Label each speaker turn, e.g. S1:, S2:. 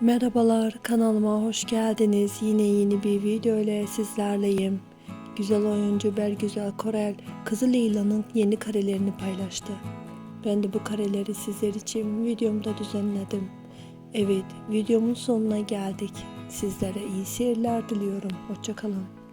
S1: Merhabalar kanalıma hoş geldiniz. Yine yeni bir video ile sizlerleyim. Güzel oyuncu Bergüzel Korel Kızı Leyla'nın yeni karelerini paylaştı. Ben de bu kareleri sizler için videomda düzenledim. Evet videomun sonuna geldik. Sizlere iyi seyirler diliyorum. Hoşçakalın.